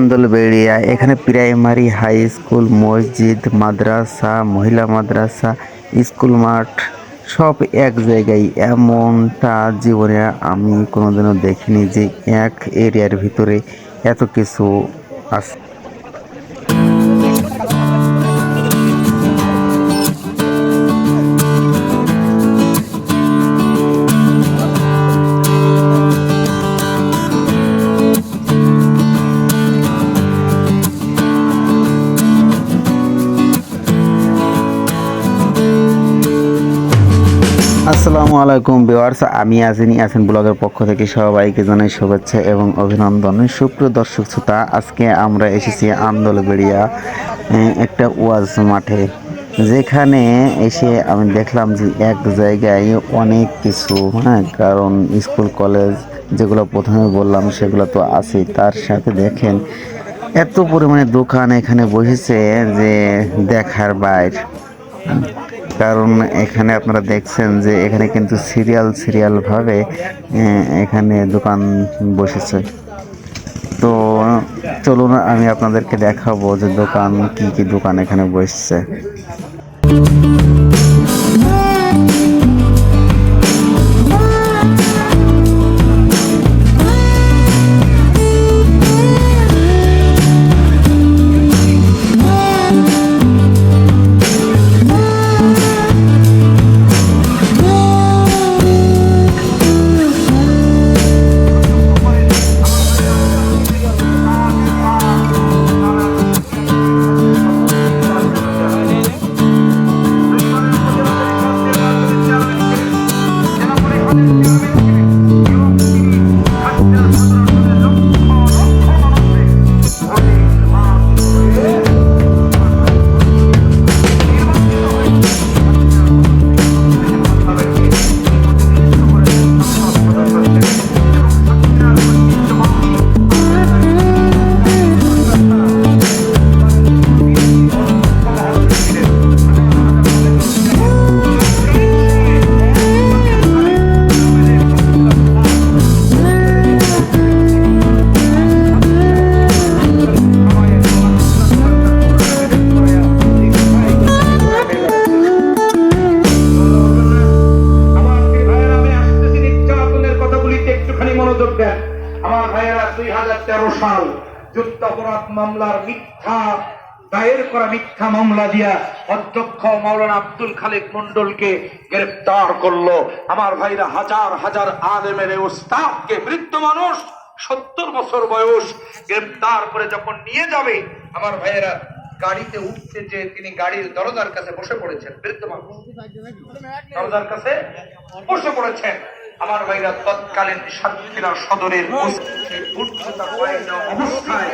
আমদলবেড়িয়া এখানে primary, high school, মসজিদ, মাদ্রাসা, মহিলা মাদ্রাসা, স্কুল মাঠ, সব এক জায়গায়। এমনটা জীবনে আমি কোনোদিনও দেখিনি যে এক এরিয়ার ভিতরে এত কিছু আছে আসসালামু আলাইকুম ভিউয়ার্স, আমি আজিনি আছেন ব্লগের পক্ষ থেকে সবাইকে জানাই শুভেচ্ছা এবং অভিনন্দন। সুপ্রিয় দর্শক শ্রোতা, আজকে আমরা এসেছি আন্দোলবেড়িয়া একটা ওয়াজ মাঠে, যেখানে এসে আমি দেখলাম যে এক জায়গায় অনেক কিছু হ্যাঁ কারণ স্কুল, কলেজ যেগুলো প্রথমে বললাম সেগুলো তো আছেই। তার সাথে দেখেন এত পরিমাণে দোকান এখানে বসেছে যে দেখার বাইর। কারণ এখানে আপনারা দেখছেন যে এখানে কিন্তু সিরিয়াল সিরিয়ালভাবে এখানে দোকান বসেছে। তো চলুন আমি আপনাদেরকে দেখাবো যে দোকান কি কি দোকান এখানে বসছে। আমার একটুখানি মনোযোগ দেন আমার ভাইয়েরা দুই হাজার তেরো সাল যুদ্ধাপরাধ মামলার মিথ্যা, দায়ের করা মিথ্যা মামলা দিয়া অধ্যক্ষ মাওলানা আব্দুল খালেক মন্ডলকে গ্রেফতার করল। আমার ভাইরা হাজার হাজার আলেমের ওস্তাদকে বৃদ্ধ মানুষ, সত্তর বছর বয়স গ্রেফতার করে যখন নিয়ে যাবে, আমার ভাইয়েরা গাড়িতে উঠতে যে তিনি গাড়ির দরজার কাছে বসে পড়েছেন, বৃদ্ধ মানুষ। দরজার কাছে বসে পড়েছেন। আমার ভাইরা তৎকালীন সাতক্ষীরা সদরের যাওয়া অবস্থায়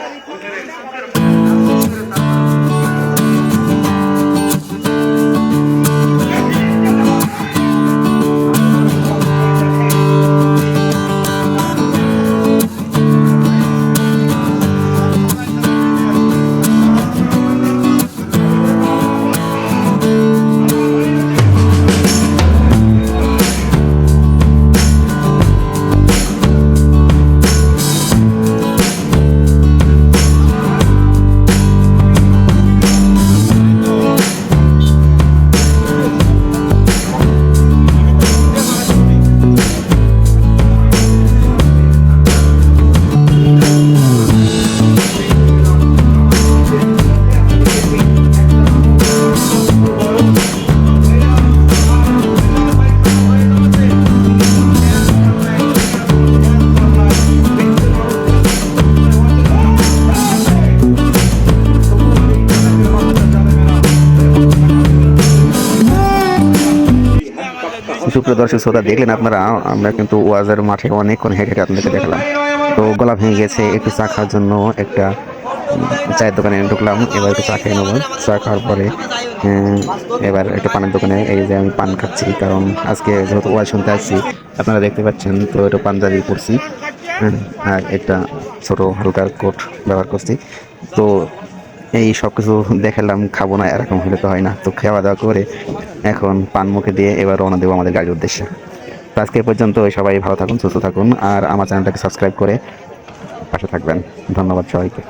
সুপ্রিয় দর্শক শ্রোতা, দেখলেন আপনারা, আমরা কিন্তু ওয়াজের মাঠে অনেকক্ষণ হেঁটে হেঁটে আপনাদেরকে দেখলাম। তো গলা ভেঙে গেছে, একটু চা খাওয়ার জন্য একটা চায়ের দোকানে ঢুকলাম, এবার একটু চা খেয়ে নেব। চা খাওয়ার পরে এবার একটা পানের দোকানে এই যে আমি পান খাচ্ছি, কারণ আজকে যেহেতু ওয়াজ শুনতে আসছি, আপনারা দেখতে পাচ্ছেন, তো এটা পাঞ্জাবি পরছি। আর একটা ছোট হালকা কোট ব্যবহার করছি। তো এই সব কিছু দেখালাম, খাব না, এরকম হলে তো হয় না। তো খাওয়া দাওয়া করে এখন পান মুখে দিয়ে এবার রওনা দেবো আমাদের গাড়ির উদ্দেশ্যে। তো আজকে পর্যন্ত সবাই ভালো থাকুন, সুস্থ থাকুন, আর আমার চ্যানেলটাকে সাবস্ক্রাইব করে পাশে থাকবেন। ধন্যবাদ সবাইকে।